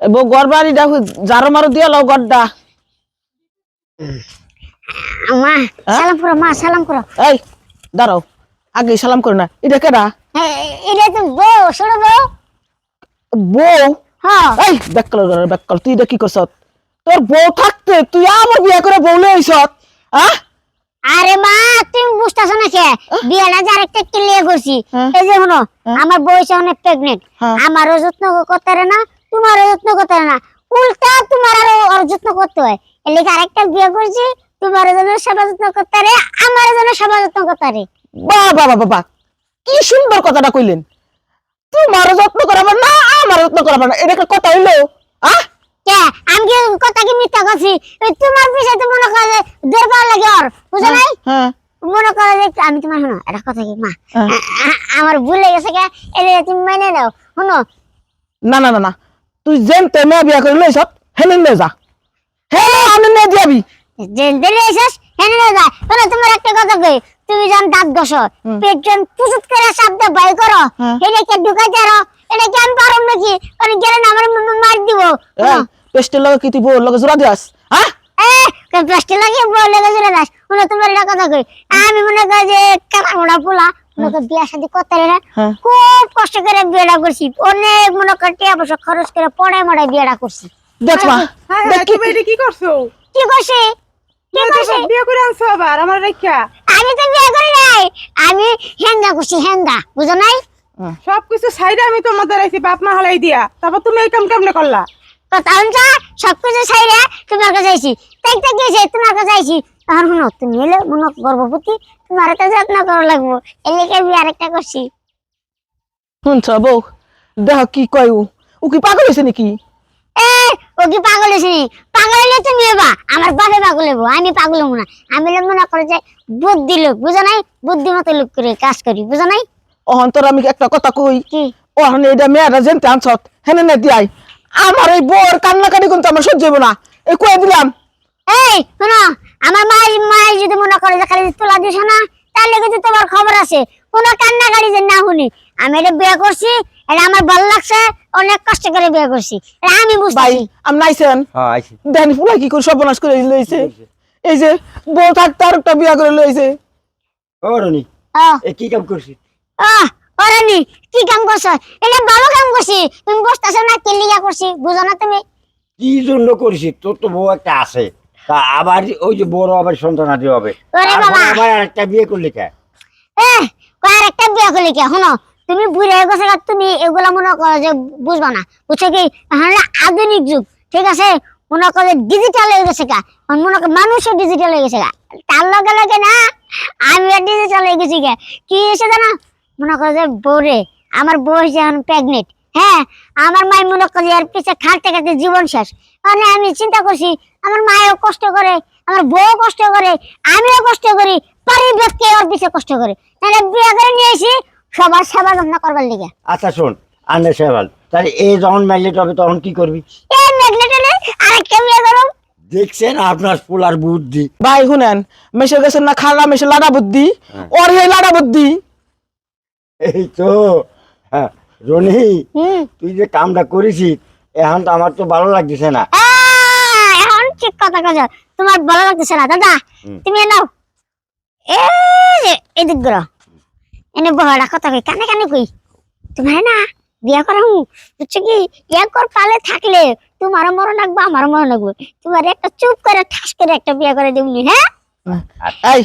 বউ ঘর বাড়িটা জারো মারো দিয়া লও গড্ডা মা সালাম করো মা সালাম করো। এই দাঁড়াও আগে সালাম করে না। এটা কেডা? এটা তো বউ ছোট বউ। বউ? হ্যাঁ। এই বেকল তুই এটা কি করছ? তোর বউ থাকতে তুই আমার বিয়ে করে বউ লই আইছ? হ্যাঁ আরে মা তুমি বুঝতেছো না কে? বিয়েটা যার একটা ক্লিয়ার করছি। হ্যাঁ। এই যে হ্যাঁ। আমার বয়সে অনেক প্রেগনেন্ট হ্যাঁ। আমারও যত্ন করতে না তোমারও যত্ন করতে না। উল্টা তোমার আরও ওর যত্ন করতে হয়। এর লেগে আরেকটা বিয়ে করছি তোমার জন্য সেবা যত্ন করতে পারে আমার জন্য সেবা যত্ন করতে পারে। বাবা বাবা বাবা কি সুন্দর কথাটা কইলেন। তোমার যত্ন করাবার না আমার যত্ন করাবার না। এটা কথা হইল? আহ? কে? আমি কি কথা কি মিথ্যা ওই তোমার পিছে তো মনে করে দেড় লাগে ওর বুঝো নাই? হ্যাঁ মনে করে যে আমি তোমার শোনো এটা কথা কি মা? হ্যাঁ। আমার ভুল হয়ে গেছে কে? এটা তুমি মেনে নাও। শোনো। না না না না। তুই যেন তেমে বিয়া করে লইছ হেনে নে যা হ্যাঁ আমি নে দিবি যেন দিলে এসেস হেনে নে যা মানে তোমার একটা কথা কই তুমি যেন দাঁত গস হুম। পেট যখন পুচুত করে শব্দ বাই করো হ্যাঁ। কে ঢুকাই যারো এটা কি আমি পারম নাকি? কারণ গেলে না আমার মার দিব। পেস্টের লগে কি তুই বল লগে জোড়া দিয়াস হ্যাঁ? এ প্লাস্টিক লাগিয়ে বলে গেছে রে দাস শোনো তোমার একটা কথা কই। আমি মনে করি যে কাটা পোলা মনে করি বিয়া শাদি করতে পারি হ্যাঁ। খুব কষ্ট করে বিয়েটা করছি। অনেক মনে করি টাকা পয়সা খরচ করে পড়ায় মড়ায় বিয়েটা করছি। হ্যাঁ দেখ কি করছ? কি করছি? কি করছি? বিয়ে করে আনছো আবার আমার রেখা। আমি তো বিয়ে করি নাই। আমি হেঙ্গা করছি হেঙ্গা বুঝো নাই? সবকিছু সাইডে আমি তোমাদের বাপ মা হালাই দিয়া। তারপর তুমি এই কাম কেমনে করলা? তো সবকিছু ছাইরে তোমার কাছে আইছি। দেখতে গেছে তোমার কাছে আইছি। তখন শুনো তুমি এলে মনে গর্ভবতী তোমার তো যত্ন করা লাগবো। এলাকে বিয়ে আরেকটা করছি। শুনছ বউ? দেখ কি কয় ও? ও কি পাগল হয়েছে নাকি? এ ও কি পাগল হয়েছে পাগল হলে তুমি এবা আমার বাপে পাগল হব আমি পাগল হব না। আমি মনে করে যে বুদ্ধি লোক বুঝো নাই? বুদ্ধিমতো লোক করে কাজ করি বুঝো নাই? অহন তোর আমি একটা কথা কই। কি? অহন এটা মেয়েরা যেন আনছত হেনে নে দিয়াই। আমার এই বউর কান্নাকাটি কিন্তু আমার সহ্য হইব না। এই কয়ে দিলাম। এই শোনো আমার মায়ের মায়ের যদি মনে করে যে খালি তোলা দিস না তাহলে কিন্তু তোমার খবর আছে। কোনো কান্নাকাটি যে না শুনি। আমি এটা বিয়ে করছি এটা আমার ভালো লাগছে অনেক কষ্ট করে বিয়ে করছি। এটা আমি ভাই বুঝতেছি আমি নাইছেন হ্যাঁ আইছি। দেখেন ফুলাই কি করে সর্বনাশ করে লইছে। এই যে। বউ থাকতে আর একটা বিয়া করে লইছে। ও রনি এ কি কাম করছিস? আহ অরানি কি কাম করছ? এটা ভালো কাম করছি। তুমি বুঝতেছো না কি লিগা করছি? বুঝো না তুমি। কি জন্য করিস তোর তো বউ একটা আছে। তা আবার ওই যে বড় আবার সন্তান আদি হবে। ওরে বাবা। আবার একটা বিয়ে করলি কে? এ আর একটা বিয়ে করলে কি? শোনো তুমি বুড়ে হয়ে গেছে তুমি এগুলা মনে করো যে বুঝবা না। বুঝছ কি? আধুনিক যুগ ঠিক আছে? মনে করো ডিজিটাল হয়ে গেছে গা। মনে করো মানুষও ডিজিটাল হয়ে গেছে গা। তার লগে লগে না আমিও ডিজিটাল হয়ে গেছি গা। কি এসে জানো? মনে করো যে বউরে আমার বউ এখন প্রেগনেন্ট হ্যাঁ? আমার মাই মনে করে এর পিছে খাটতে খাটতে জীবন শেষ। মানে আমি চিন্তা করছি আমার মায়েও কষ্ট করে আমার বউ কষ্ট করে আমিও কষ্ট করি পরিবেশ কে ওর পিছে কষ্ট করে। তাহলে বিয়ে করে নিয়ে এসি সবার সেবা যত্ন করবার লিগে। আচ্ছা শোন আন্নে সেবাল। তাহলে এই যখন ম্যাগনেট হবে তখন কি করবি? এই ম্যাগনেট এনে আরেকটা বিয়ে করো দেখছেন আপনার পোলার বুদ্ধি? ভাই শুনেন মেসে গেছেন না খালা মেসে লাডা বুদ্ধি? হ্যাঁ। ওর এই লাডা বুদ্ধি? এই তো হ্যাঁ রনি হুম। তুই যে কামটা করেছিস এখন তো আমার তো ভালো লাগতেছে না। এখন ঠিক কথা কথা তোমার ভালো লাগতেছে না দাদা হুম। তুমি নাও। এদিকগুলো এনে বড়া কথা কই কানে কানে কই। তোমার না বিয়া করা হুঁ বুঝছ কি? একর পালে থাকলে তোমারও মরণ লাগবে আমারও মরণ লাগবে। তোমার একটা চুপ করে ঠাস করে একটা বিয়া করে দেবনি হ্যাঁ? এই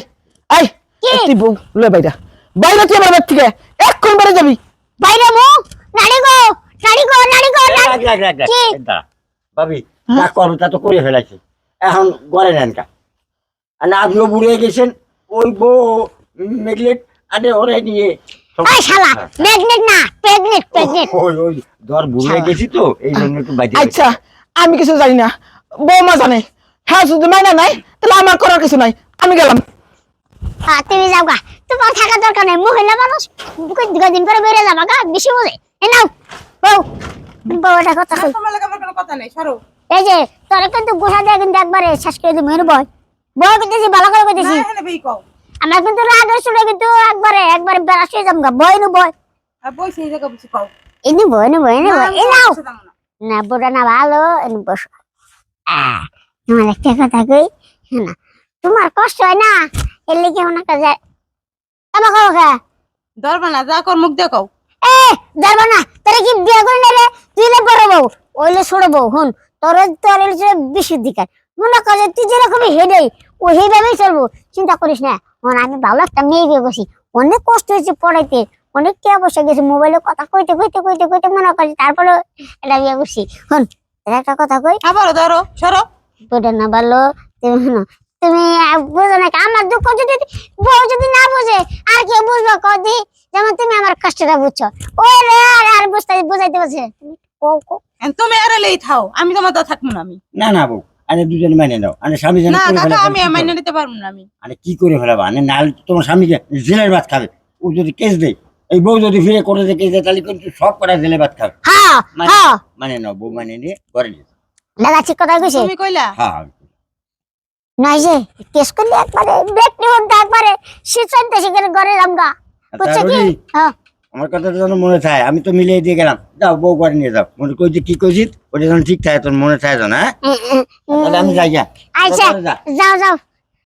এই কি? তুই বউ লয় বাইরা। বাইরে তুই আমার থেকে। এক্ষণ বেড়ে যাবি। বাইরে মু নাড়ি গো নাড়ি গো নাড়ি গো। ভাবি যা করবে তা তো করে ফেলাইছে। এখন গড়ে নেন কা। আর না আপনিও বুড়ে গেছেন ওই বউ মেগলেট আরে ওরে নিয়ে ওই শালা ম্যাগনেট না প্রেগনেট প্রেগনেট ওই ওই ধর বুড়ে গেছি তো এই জন্য একটু বাইরে আচ্ছা আমি কিছু জানি না। বৌমা জানে। হ্যাঁ শুধু মাইনা নাই তাহলে আমার করার কিছু নাই। আমি গেলাম। হ্যাঁ তুমি যাও গা। তোমার থাকার দরকার নেই। মহিলা মানুষ করে বেড়ে যাবা গা বেশি বোঝে এ নাও বউ বউটা কথা কই। তোমার লাগে আমার কোনো কথা নেই সরো। এই যে তোরা কিন্তু গোসা দিয়ে কিন্তু একবারে শেষ করে এর বয় বয় করতেছি ভালো করে করতেছি আমার কিন্তু কিন্তু একবারে একবারে বেড়া শুয়ে যাম গা। বয় নু বয় আর বই সেই জায়গা বুঝি কও। এনে বয় নু বয় নু বয় এ নাও। না। বউটা না ভালো এনে বসো তোমার একটা কথা কই না তোমার কষ্ট হয় না? এর লেগে করে যায় আমার খাও খা ধরবা না যা কর মুখ দেখো এ ধরবা না তোরা কি বিয়ে করে নিলে তুই হলে বড় বউ ওইলে ছোট বউ হুন। তোর তোর হচ্ছে বিশুদ্ধিকার মনে করে তুই যেরকমই হেডে ও সেইভাবেই চলবো। চিন্তা করিস না হন আমি ভালো একটা মেয়ে বিয়ে করছি। অনেক কষ্ট হয়েছে পড়াইতে অনেক টাকা পয়সা গেছে মোবাইলে কথা কইতে কইতে কইতে কইতে মনে করছি তারপরে এটা বিয়ে করছি। হন একটা কথা কই। আবারও ধরো সরো। তোটা না ভালো তুমি বুঝো না কি? আমার দুঃখ যদি বউ যদি না বুঝে আর কেউ বুঝব কদি? যেমন তুমি আমার কষ্টটা বুঝছ। ওই রে আর আর বুঝতে বুঝাইতে পারছে তুমি কও কও তুমি এড়ালেই থাও আমি তোমার তো থাকব না আমি। না না বউ আরে দুজনে মেনে নাও। আরে স্বামী যেন না করে কাকা আমি মাইনে নিতে পারব না আমি। আরে কি করে ফেলাবা? আরে নাহলে তো তোমার স্বামীকে জেলের ভাত খাবে। ও যদি কেস দেয় এই বউ যদি ফিরে করে দেয় কেস দেয় তাহলে কিন্তু সব কটা জেলের ভাত খাবে। হ্যাঁ মানে- হ্যাঁ। মানে নাও বউ মানে নিয়ে ঘরে নিয়ে দাদা ঠিক কথা কইছে। তুমি কইলা? হ্যাঁ যে কেস করলে একবারে একবারে। ঘরে যামগা বুঝছ কি? হ্যাঁ। আমার কথা যেন মনে থাকে আমি তো মিলিয়ে দিয়ে গেলাম। যাও বউ ঘরে নিয়ে যাও। মনে কই যে কি কইছিস ওটা যেন ঠিক থাকে তোর মনে থাকে না হ্যাঁ। তাহলে আমি যাই যা। আচ্ছা যা। যাও যাও।